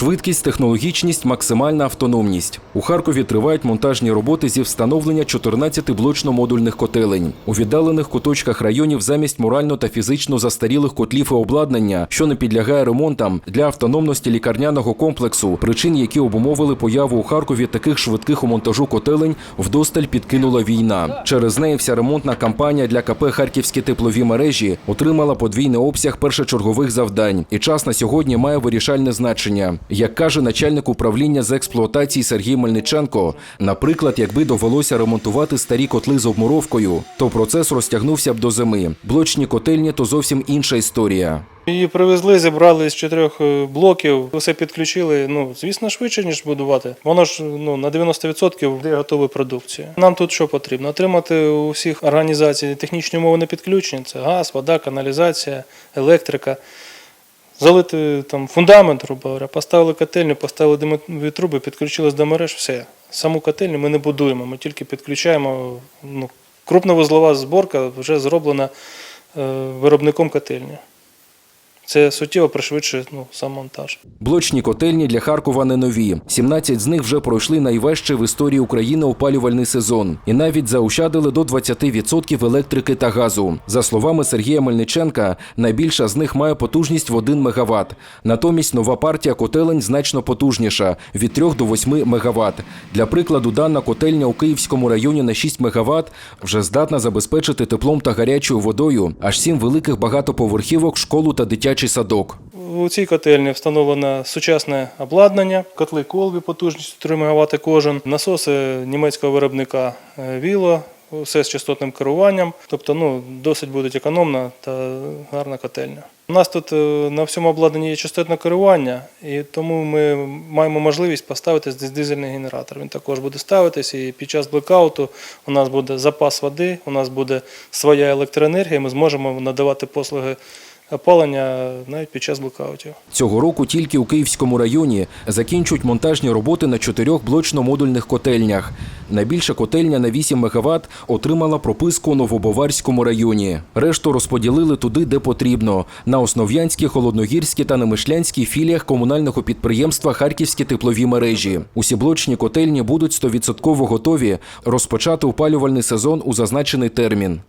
Швидкість, технологічність, максимальна автономність. У Харкові тривають монтажні роботи зі встановлення 14 блочно-модульних котелень. У віддалених куточках районів замість морально та фізично застарілих котлів і обладнання, що не підлягає ремонтам для автономності лікарняного комплексу, причин, які обумовили появу у Харкові таких швидких у монтажу котелень, вдосталь підкинула війна. Через неї вся ремонтна кампанія для КП Харківські теплові мережі отримала подвійний обсяг першочергових завдань, і час на сьогодні має вирішальне значення. Як каже начальник управління з експлуатації Сергій Мельниченко, наприклад, якби довелося ремонтувати старі котли з обмуровкою, то процес розтягнувся б до зими. Блочні котельні то зовсім інша історія. Її привезли, зібрали з чотирьох е, блоків, все підключили. Ну, звісно, швидше, ніж будувати. Воно ж ну, на 90% є готовою продукцією. Нам тут що потрібно? Отримати у всіх організацій технічні умови на підключення. Це газ, вода, каналізація, електрика. Залити там фундамент, грубо говоря, поставили котельню, поставили димові труби, підключились до мереж, все. Саму котельню ми не будуємо, ми тільки підключаємо. Ну, крупновузлова зборка вже зроблена е, виробником котельні. Це суттєво пришвидшує ну, сам монтаж. Блочні котельні для Харкова не нові. 17 з них вже пройшли найважчий в історії України опалювальний сезон і навіть заощадили до 20% електрики та газу. За словами Сергія Мельниченка, найбільша з них має потужність в 1 МВт. Натомість нова партія котелень значно потужніша від 3 до 8 МВт. Для прикладу, дана котельня у Київському районі на 6 МВт вже здатна забезпечити теплом та гарячою водою аж сім великих багатоповерхівок, школу та дитячий садок. У цій котельні встановлено сучасне обладнання, котли колбі потужністю 3 МВт кожен, насоси німецького виробника е, Віло, все з частотним керуванням. Тобто ну, досить буде економна та гарна котельня. У нас тут е, на всьому обладнанні є частотне керування, і тому ми маємо можливість поставити дизельний генератор. Він також буде ставитись, і під час блекауту у нас буде запас води, у нас буде своя електроенергія, ми зможемо надавати послуги опалення навіть під час блекаутів. Цього року тільки у Київському районі закінчують монтажні роботи на чотирьох блочно-модульних котельнях. Найбільша котельня на 8 МВт отримала прописку у Новобоварському районі. Решту розподілили туди, де потрібно на Основ'янській, Холодногірській та Немишлянській філіях комунального підприємства Харківські теплові мережі. Усі блочні котельні будуть 100% готові розпочати опалювальний сезон у зазначений термін.